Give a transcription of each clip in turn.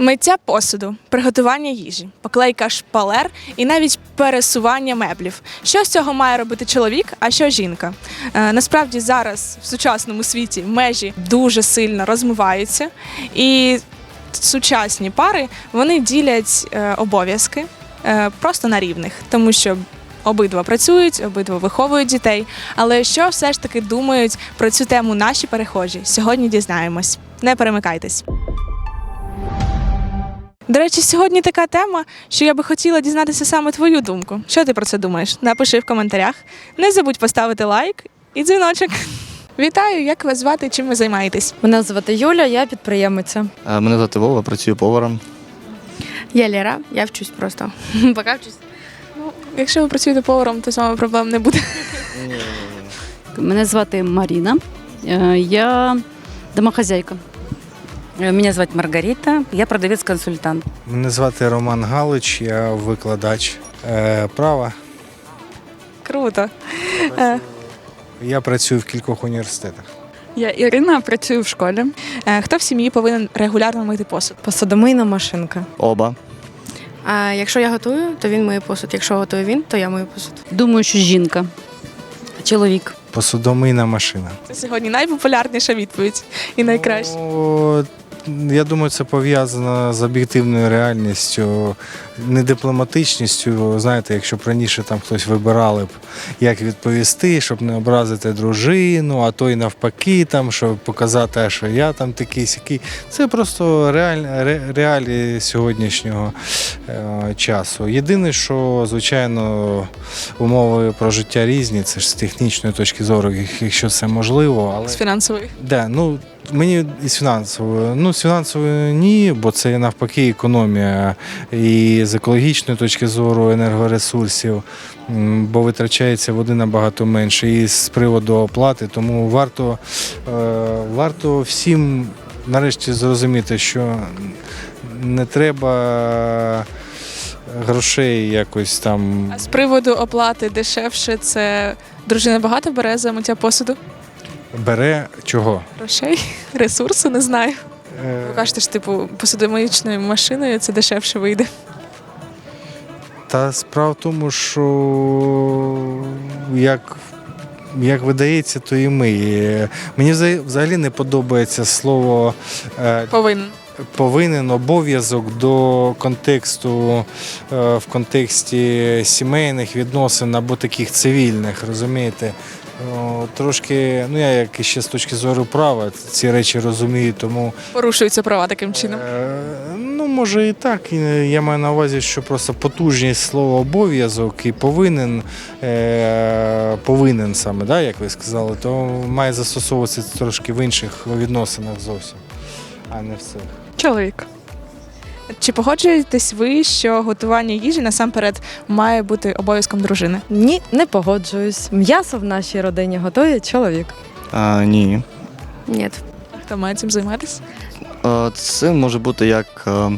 Миття посуду, приготування їжі, поклейка шпалер і навіть пересування меблів. Що з цього має робити чоловік, а що жінка? Е, насправді зараз в сучасному світі межі дуже сильно розмиваються, і сучасні пари вони ділять е, обов'язки е, просто на рівних, тому що. Обидва працюють, обидва виховують дітей. Але що все ж таки думають про цю тему наші перехожі? Сьогодні дізнаємось. Не перемикайтесь. До речі, сьогодні така тема, що я би хотіла дізнатися саме твою думку. Що ти про це думаєш? Напиши в коментарях. Не забудь поставити лайк і дзвіночок. Вітаю, як вас звати, чим ви займаєтесь? Мене звати Юля, я підприємиця. Е, Мене звати Вова, працюю поваром. Я Лера, я вчусь просто. Пока вчусь. Якщо ви працюєте поваром, то з вами проблем не буде. Мене звати Маріна. Е, Я домохозяйка. Меня зовут Маргарита, я продавец-консультант. Мене звати Роман Галич, я викладач е, права. Круто. Е, Я працюю в кількох університетах. Я Ірина, працюю в школі. е, Хто в сім'ї повинен регулярно мити посуд? Посудомийна машинка. Оба. А якщо я готую, то він миє посуд. Якщо готує він, то я мию посуд. Думаю, що жінка. Чоловік. Посудомийна машина. Це сьогодні найпопулярніша відповідь і найкраща. Ну, я думаю, це пов'язано з об'єктивною реальністю, не дипломатичністю. Знаєте, якщо б раніше там хтось вибирали б, як відповісти, щоб не образити дружину, а то й навпаки, там, щоб показати, що я там такий сякий. Це просто реаль, ре- реалії сьогоднішнього е, часу. Єдине, що, звичайно, умови про життя різні, це ж з технічної точки зору, якщо це можливо, але З фінансової. Да, ну мені із фінансової. Ну, з фінансової ні, бо це навпаки економія. І з екологічної точки зору енергоресурсів, бо витрачається води набагато менше. І з приводу оплати, тому варто, е, варто всім нарешті зрозуміти, що не треба грошей якось там. А з приводу оплати дешевше, це дружина багато бере за миття посуду? Бере чого? Грошей, ресурсу, не знаю. Е, Ви кажете, що типу посудомиючною машиною це дешевше вийде. Та справа в тому, що як, як видається, то і ми. Мені взагалі не подобається слово е, Повинен. повинен обов'язок до контексту е, в контексті сімейних відносин або таких цивільних, розумієте? Трошки, ну я як ще з точки зору права ці речі розумію, тому Порушуються права таким чином. Е, Ну, може і так. Я маю на увазі, що просто потужність слова обов'язок і повинен, е, повинен саме, да, як ви сказали, то має застосовуватися трошки в інших відносинах зовсім, а не в цих. Чоловік. Чи погоджуєтесь ви, що готування їжі насамперед має бути обов'язком дружини? Ні, не погоджуюсь. М'ясо в нашій родині готує чоловік. А, ні. Ні. Хто має цим займатися? Е, Це може бути як, е,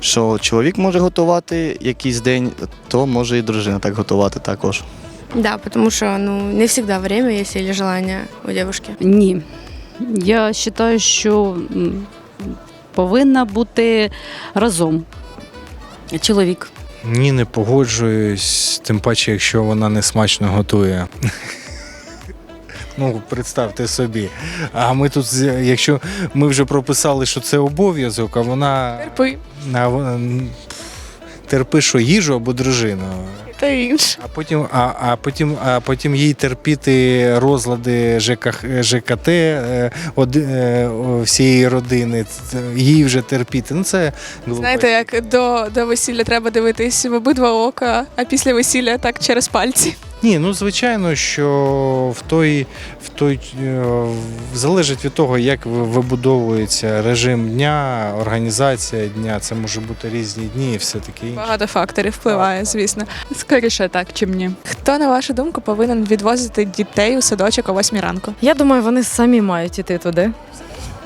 що чоловік може готувати якийсь день, то може і дружина так готувати також. Да, потому що ну не завжди время є или желання у девушки. Ні. Я вважаю, що м, повинна бути разом. Чоловік. Ні, не погоджуюсь, тим паче, якщо вона не смачно готує. Ну, представте собі. А ми тут, якщо ми вже прописали, що це обов'язок, а вона Терпи а вона, терпи, що їжу або дружину. Та інше. А потім, а, а потім, а потім їй терпіти розлади ЖКХ, ЖКТ е, од, е, всієї родини, Це- їй вже терпіти. Ну це глупо. Знаєте, як до, до весілля треба дивитись в обидва ока, а після весілля так через пальці. Ні, ну звичайно, що в той, в той е, залежить від того, як вибудовується режим дня, організація дня. Це може бути різні дні і все таке інше. Багато факторів впливає, звісно. Скоріше так, чим ні. Хто, на вашу думку, повинен відвозити дітей у садочок о 8 ранку? Я думаю, вони самі мають іти туди.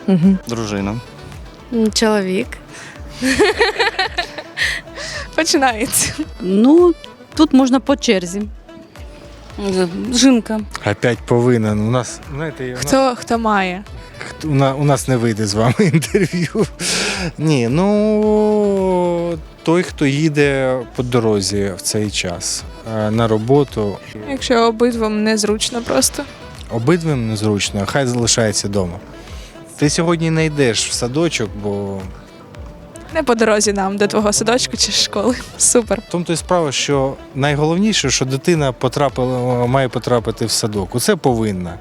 Угу. Дружина. Чоловік. Починається. Ну, тут можна по черзі. Жінка. Опять повинен. У нас, знаєте, у нас, Хто, хто має? у нас, у нас не вийде з вами інтерв'ю. Ні, ну той, хто їде по дорозі в цей час е, на роботу, Якщо обидвом незручно просто. обидвим незручно, хай залишається вдома. Ти сьогодні не йдеш в садочок, бо Не по дорозі нам до твого садочку чи школи. Супер. в тому то й справа, що найголовніше, що дитина потрапила, має потрапити в садок. Оце повинна.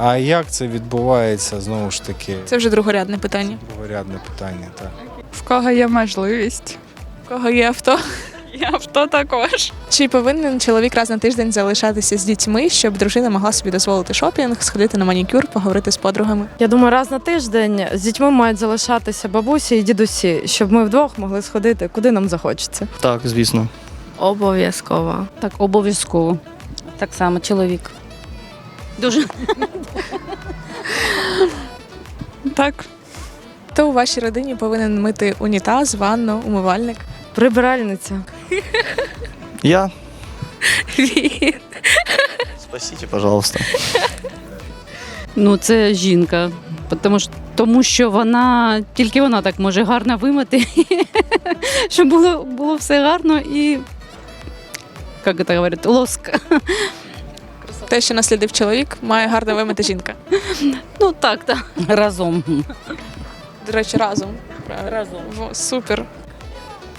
А як це відбувається, знову ж таки, Це вже другорядне питання. другорядне питання. Так. В кого є можливість. в кого є авто? І авто також. Чи повинен чоловік раз на тиждень залишатися з дітьми, щоб дружина могла собі дозволити шопінг, сходити на манікюр, поговорити з подругами? Я думаю, раз на тиждень з дітьми мають залишатися бабусі і дідусі, щоб ми вдвох могли сходити, куди нам захочеться. Так, звісно. Обов'язково. Так, обов'язково. Так само, чоловік. Дуже Так. Хто у вашій родині повинен мити унітаз, ванну, умивальник? Прибиральниця. Я. Спасіть, пожалуйста. ну це жінка. Тому що, тому що вона тільки вона так може гарно вимити, щоб було, було все гарно і як це говорять, лоск. Те, що наслідив чоловік, має гарно вимити жінка. Ну так, так. Разом. До речі, разом. Разом. Супер.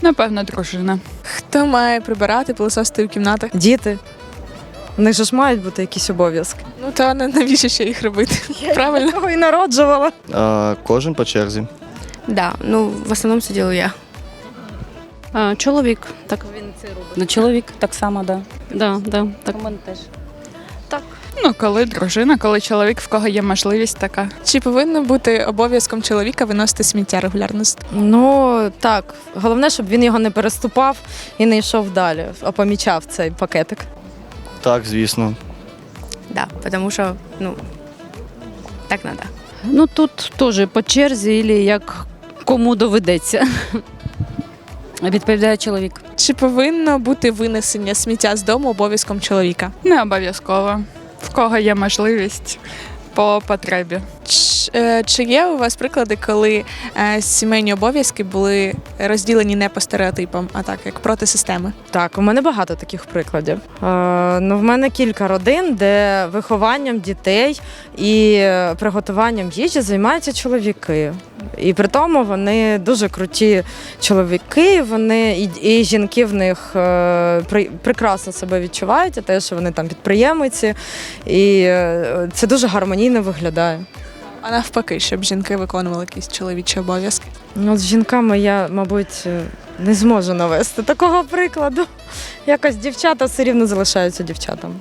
Напевно, дружина. Хто має прибирати, пилососити в кімнатах? Діти. У них же ж мають бути якісь обов'язки. Ну то на- навіщо ще їх робити? Правильно? Кого і народжувала. А, кожен по черзі. Да, ну в основному це ділю я. А, чоловік, так він це робить. Ну, чоловік так само, да. Да, да, так. У мене теж. Ну, коли дружина, коли чоловік, в кого є можливість така. Чи повинно бути обов'язком чоловіка виносити сміття регулярно? Ну так, головне, щоб він його не переступав і не йшов далі, а помічав цей пакетик. Так, звісно. Да, тому що ну так треба. Ну тут теж по черзі, або як кому доведеться. Відповідає чоловік. Чи повинно бути винесення сміття з дому обов'язком чоловіка? Не обов'язково. В кого є можливість по потребі. Е, Чи є у вас приклади, коли е, сімейні обов'язки були розділені не по стереотипам, а так як проти системи? Так, у мене багато таких прикладів. Е, ну, в мене кілька родин, де вихованням дітей і приготуванням їжі займаються чоловіки. І при тому вони дуже круті чоловіки, вони і, і жінки в них е, при, прекрасно себе відчувають, а те, що вони там підприємиці, і е, це дуже гармонійно виглядає. А навпаки, щоб жінки виконували якісь чоловічі обов'язки? Ну, з жінками я, мабуть, е, не зможу навести такого прикладу. Якось дівчата все рівно залишаються дівчатами.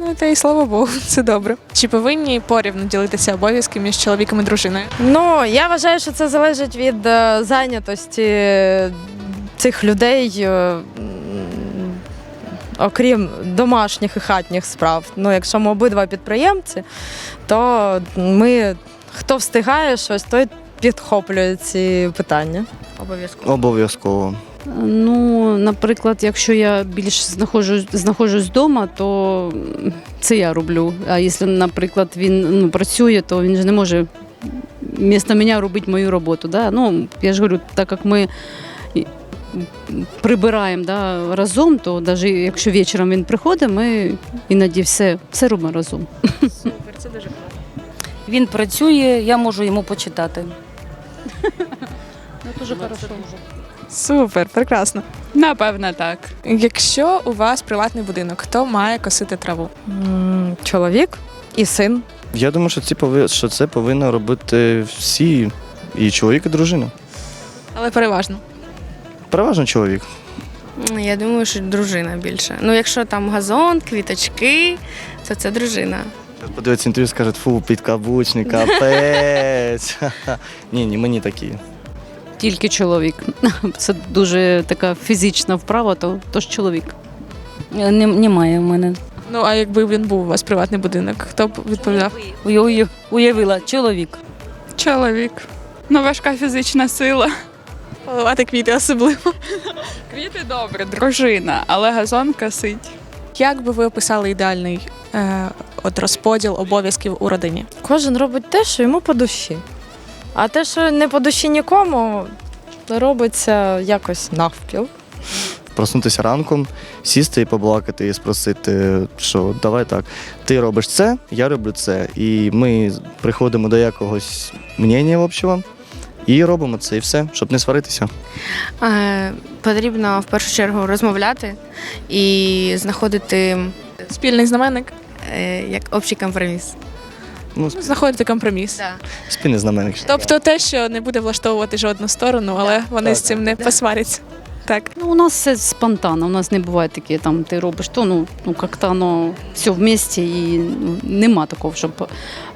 Ну та й слава Богу, це добре. Чи повинні порівну ділитися обов'язки між чоловіком і дружиною? Ну, я вважаю, що це залежить від е, зайнятості цих людей, е, окрім домашніх і хатніх справ. Ну, якщо ми обидва підприємці, то ми хто встигає щось, той підхоплює ці питання. Обов'язково. Обов'язково. Ну, наприклад, якщо я більш знаходжусь, знаходжусь вдома, то це я роблю. А якщо, наприклад, він ну, працює, то він ж не може вмісто мене робити мою роботу. Да? Ну, я ж говорю, так як ми прибираємо да, разом, то навіть якщо вечором він приходить, ми іноді все, все робимо разом. Супер, це дуже круто. Він працює, я можу йому почитати. Ну, дуже хорошо. Супер, прекрасно. Напевно, так. Якщо у вас приватний будинок, хто має косити траву? Чоловік і син. Я думаю, що, ці пови... що це повинно робити всі, і чоловік, і дружина. Але переважно. Переважно чоловік. Я думаю, що дружина більше. Ну, якщо там газон, квіточки, то це дружина. Подивиться інтерв'ю, скаже, фу, підкаблучник, капець. ні, ні, мені такі. Тільки чоловік. Це дуже така фізична вправа, то, то ж чоловік. Е, немає в мене. Ну а якби він був у вас приватний будинок, хто б відповідав? Уя- уя- Уявила, чоловік. Чоловік. Ну, важка фізична сила. Поливати квіти особливо. Квіти добре, дружина, але газон косить. Як би ви описали ідеальний е, от розподіл обов'язків у родині? Кожен робить те, що йому по душі. А те, що не по душі нікому, робиться якось навпіл. Проснутися ранком, сісти і побалакати, і спросити, що давай так, ти робиш це, я роблю це. І ми приходимо до якогось мнення общого і робимо це, і все, щоб не сваритися. Е, потрібно в першу чергу розмовляти і знаходити Спільний знаменник. е, як общий компроміс. Ну, Ну, знаходити компроміс. Да. спільний знаменник. Тобто те, що не буде влаштовувати жодну сторону, але вони Так, з цим не посваряться. Так. Ну, у нас все спонтанно, у нас не буває таке, там ти робиш то, ну, ну як-то воно все вместе і ну, нема такого, щоб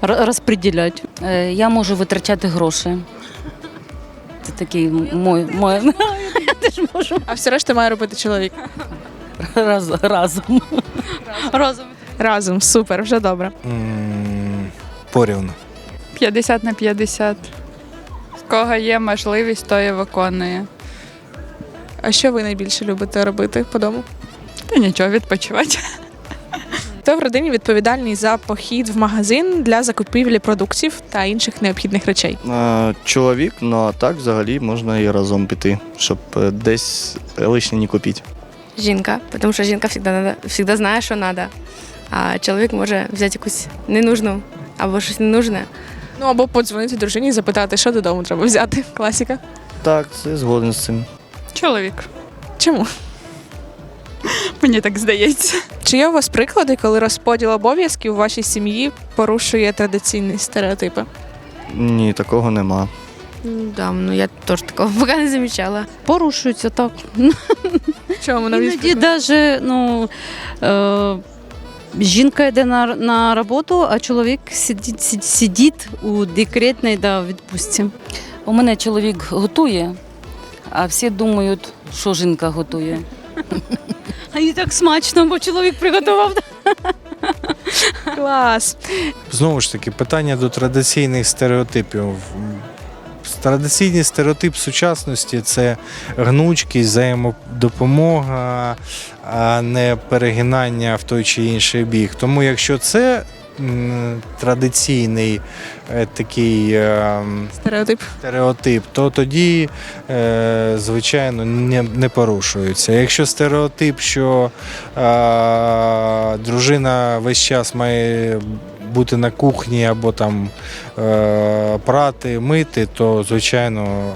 р- розподіляти. Е, Я можу витрачати гроші. Це такий мой, мой Теж можу А все решта має робити чоловік. раз, разом. разом. Разом, супер, вже добре. М, Порівну. 50 на 50. В кого є можливість, то і виконує. А що ви найбільше любите робити по дому? Та нічого, відпочивати. Хто в родині відповідальний за похід в магазин для закупівлі продуктів та інших необхідних речей? Е, Чоловік, ну а так взагалі можна і разом піти, щоб е, десь лишнє не купити. Жінка, тому що жінка завжди, завжди знає, що треба. А чоловік може взяти якусь ненужну або щось ненужне. Ну або подзвонити дружині і запитати, що додому треба взяти. Класіка. Так, це згоден з цим. Чоловік. Чому? Мені так здається. Чи є у вас приклади, коли розподіл обов'язків у вашій сім'ї порушує традиційні стереотипи? Ні, такого нема. Да, ну я теж такого поки не замічала. Порушуються так. Чому Іноді навіть ну, е, жінка йде на, на роботу, а чоловік сидить, сидить, сидить у декретній да, відпустці. У мене чоловік готує, а всі думають, що жінка готує. А і так смачно, бо чоловік приготував. клас? Знову ж таки, питання до традиційних стереотипів. Традиційний стереотип сучасності це гнучкість, взаємодопомога, а не перегинання в той чи інший бік. Тому якщо це традиційний е, такий е, Стереотип. стереотип, то тоді, е, звичайно, не, не порушується. Якщо стереотип, що дружина весь час має бути на кухні або там прати, мити, то звичайно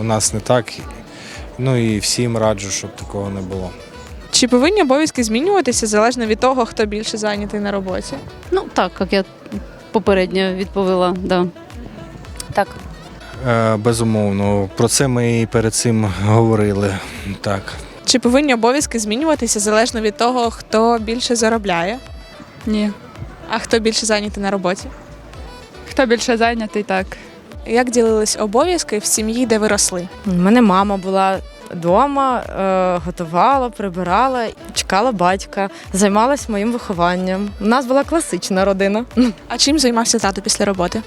у нас не так. Ну і всім раджу, щоб такого не було. Чи повинні обов'язки змінюватися залежно від того, хто більше зайнятий на роботі? Ну так, як я попередньо відповіла. Да. Так, Е, безумовно, про це ми і перед цим говорили. Так. Чи повинні обов'язки змінюватися залежно від того, хто більше заробляє, Ні. а хто більше зайнятий на роботі? Хто більше зайнятий, так. Як ділились обов'язки в сім'ї, де ви росли? У мене мама була вдома, е, готувала, прибирала, чекала батька, займалась моїм вихованням. У нас була класична родина. А чим займався тато після роботи?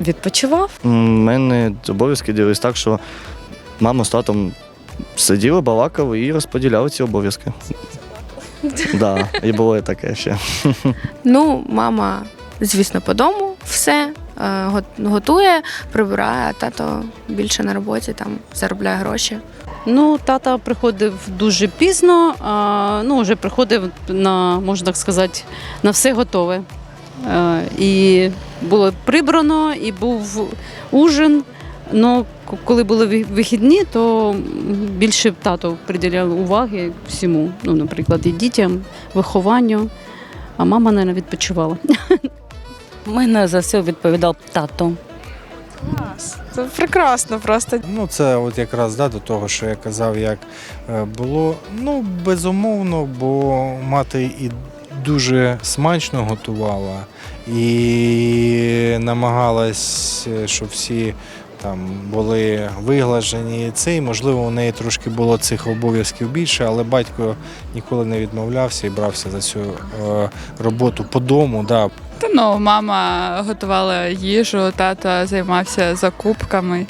Відпочивав. У мене обов'язки ділись так, що мама з татом сиділи, балакали і розподіляли ці обов'язки. Да, і було і таке ще. Ну, мама, звісно, по дому все е, готує, прибирає, а тато більше на роботі, там заробляє гроші. Ну, тата приходив дуже пізно, а, ну, вже приходив на, можна так сказати, на все готове. Е, і було прибрано, і був ужин. Ну, коли були вихідні, то більше тато приділяв уваги всьому. Ну, наприклад, і дітям, вихованню, а мама, мабуть, відпочивала. у мене за все відповідав тато. Це прекрасно просто. Ну, це от якраз да, до того, що я казав, як е, було. Ну, безумовно, бо мати і дуже смачно готувала, і намагалась, е, щоб всі там були виглажені. Це, і, можливо, у неї трошки було цих обов'язків більше, але батько ніколи не відмовлявся і брався за цю е, роботу по дому. Да, Та ну, мама готувала їжу, тато займався закупками,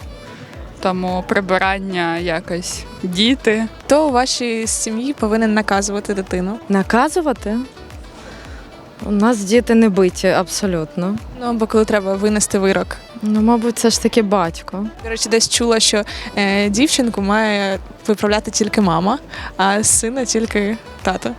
тому прибирання якось діти. Хто у вашій сім'ї повинен наказувати дитину? Наказувати? У нас діти не биті абсолютно. Ну або коли треба винести вирок Ну, мабуть, це ж таки батько. До речі, десь чула, що е, дівчинку має виправляти тільки мама, а сина тільки тато.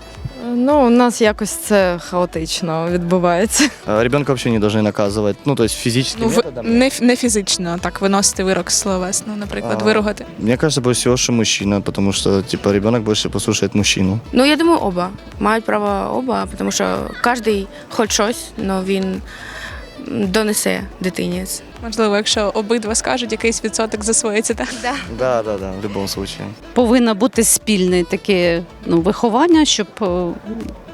Ну, у нас якось це хаотично відбувається. А Ребенка взагалі не должны наказувати. ну, тобто есть Ну, в, методом. не, ф- не фізично так виносити вирок словесно, наприклад, А. виругати. Мне кажется, больше всего, что мужчина, потому что, типа, ребенок больше послушает мужчину. Ну, я думаю, оба. Мають право оба, тому що кожен хоч щось, але він донесе дитині. Можливо, якщо обидва скажуть, якийсь відсоток засвоїться. Так? Да, да, да, в любом случае. Повинно бути спільне таке ну, виховання, щоб е,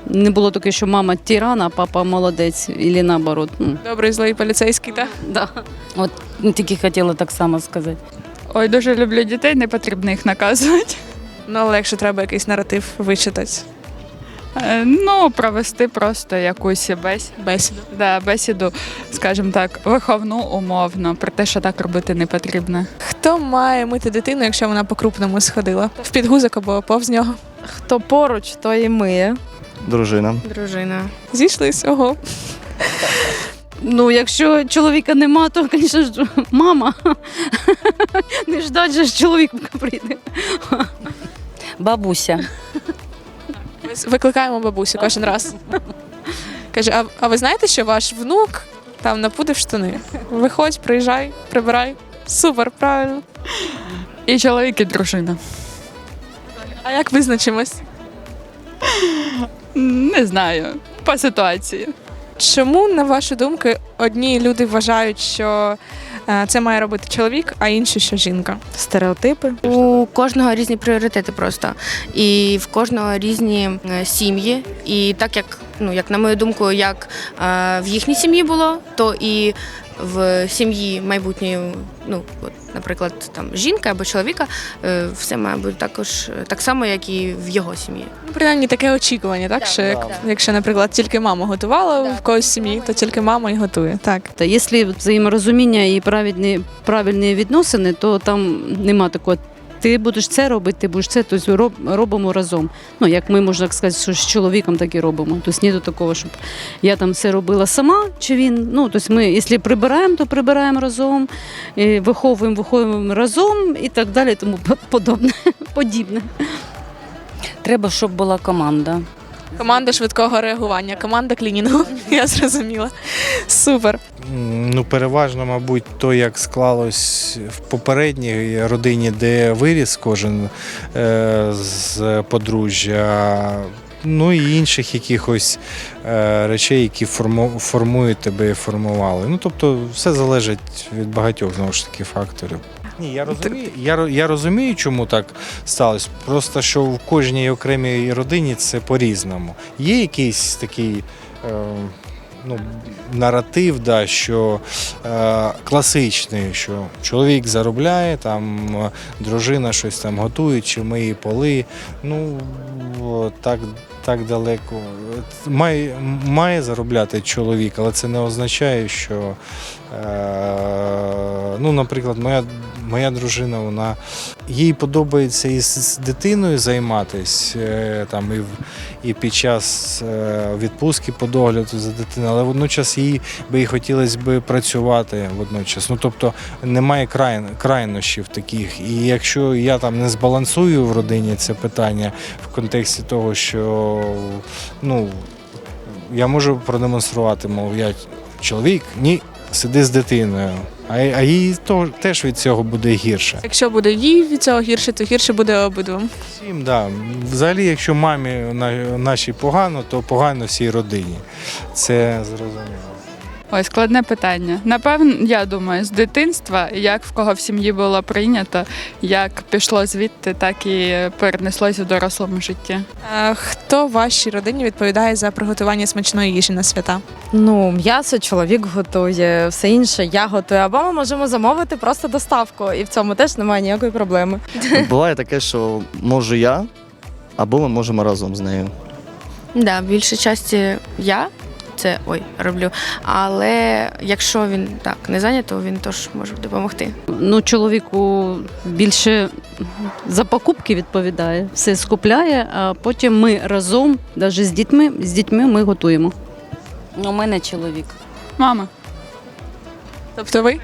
не було таке, що мама тиран, а папа молодець, і наоборот. Ну, Добрий, злий поліцейський, так? да. От тільки хотіла так само сказати. Ой, дуже люблю дітей, не потрібно їх наказувати. Ну, але якщо треба якийсь наратив вичитати, Ну, провести просто якусь бесіду. бесіду. Да, бесіду, скажімо так, виховну умовно, про те, що так робити не потрібно. Хто має мити дитину, якщо вона по-крупному сходила? В підгузок або повз нього? Хто поруч, то і миє. Дружина. Дружина. Зійшлись, ого. Ну, якщо чоловіка нема, то, звісно ж, мама. Не ждать же ж чоловік прийде. Бабуся. Викликаємо бабусю кожен раз. Каже, а, а ви знаєте, що ваш внук там напудив штани? Виходь, приїжджай, прибирай. Супер, правильно. І чоловік, і дружина. А як визначимось? Не знаю, по ситуації. Чому, на вашу думку, одні люди вважають, що це має робити чоловік, а інше що жінка? Стереотипи. У кожного різні пріоритети просто. І в кожного різні е, сім'ї. І так як, ну, як на мою думку, як е, в їхній сім'ї було, то і в сім'ї майбутньої, ну, от, наприклад, там жінка або чоловіка, е, все має бути також так само, як і в його сім'ї. Ну, принаймні таке очікування, так? Да, що як, якщо, наприклад, тільки мама готувала Да. в когось сім'ї, то тільки мама і готує. Так. Та якщо взаєморозуміння і правильні, правильні відносини, то там нема такого. Ти будеш це робити, ти будеш це, тобто робимо разом. Ну, як ми можна сказати, що з чоловіком так і робимо. Тобто ні до такого, щоб я там все робила сама, чи він. Ну, тобто ми, якщо прибираємо, то прибираємо разом, і виховуємо, виховуємо разом і так далі, тому подобне, подібне. Треба, щоб була команда. Команда швидкого реагування, команда клінінгу. Я зрозуміла. Супер. Ну, переважно, мабуть, то, як склалось в попередній родині, де виріс кожен е, з подружжя. Ну і інших якихось е, речей, які форму, формують тебе і формували. Ну, тобто, все залежить від багатьох знову ж таки факторів. Ні, я розумію, я, я розумію, чому так сталося. Просто що в кожній окремій родині це по-різному. Є якийсь такий. Е, ну, наратив, да, що е, класичний, що чоловік заробляє, там е, дружина щось там готує, чи миє поли. Ну так, так далеко. Має, має заробляти чоловік, але це не означає, що, е, ну, наприклад, моя, моя дружина, вона їй подобається і з, дитиною займатися е, там і і під час е, відпустки по догляду за дитиною, але водночас їй би і хотілося б працювати водночас. Ну тобто немає край, крайнощів таких. І якщо я там не збалансую в родині це питання в контексті того, що ну я можу продемонструвати, мов я чоловік, ні, сиди з дитиною. А, а їй то, теж від цього буде гірше. Якщо буде їй від цього гірше, то гірше буде обидвом. Всім, да. Взагалі, якщо мамі на- нашій погано, то погано всій родині. Це зрозуміло. Ой, складне питання. Напевно, я думаю, з дитинства, як в кого в сім'ї було прийнято, як пішло звідти, так і перенеслося в дорослому житті. Е, Хто в вашій родині відповідає за приготування смачної їжі на свята? Ну, м'ясо чоловік готує, все інше я готую. Або ми можемо замовити просто доставку, і в цьому теж немає ніякої проблеми. Буває таке, що можу я, або ми можемо разом з нею. Да, в більшій часті я це ой, роблю. Але якщо він так не зайнятий, то він теж може допомогти. Ну, чоловіку більше за покупки відповідає, все скупляє, а потім ми разом, навіть з дітьми, з дітьми ми готуємо. У мене чоловік. Мама, Тобто ви?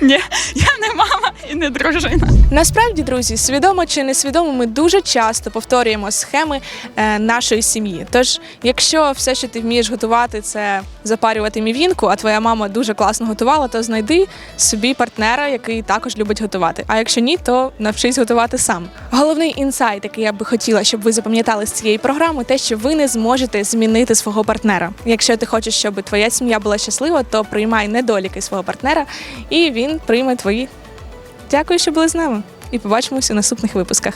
Ні, я не мама не дружина. Насправді, друзі, свідомо чи несвідомо, ми дуже часто повторюємо схеми е, нашої сім'ї. Тож, якщо все, що ти вмієш готувати, це запарювати мівінку, а твоя мама дуже класно готувала, то знайди собі партнера, який також любить готувати. А якщо ні, то навчись готувати сам. Головний інсайт, який я би хотіла, щоб ви запам'ятали з цієї програми, те, що ви не зможете змінити свого партнера. Якщо ти хочеш, щоб твоя сім'я була щаслива, то приймай недоліки свого партнера, і він прийме твої. Дякую, що були з нами. І побачимося у наступних випусках.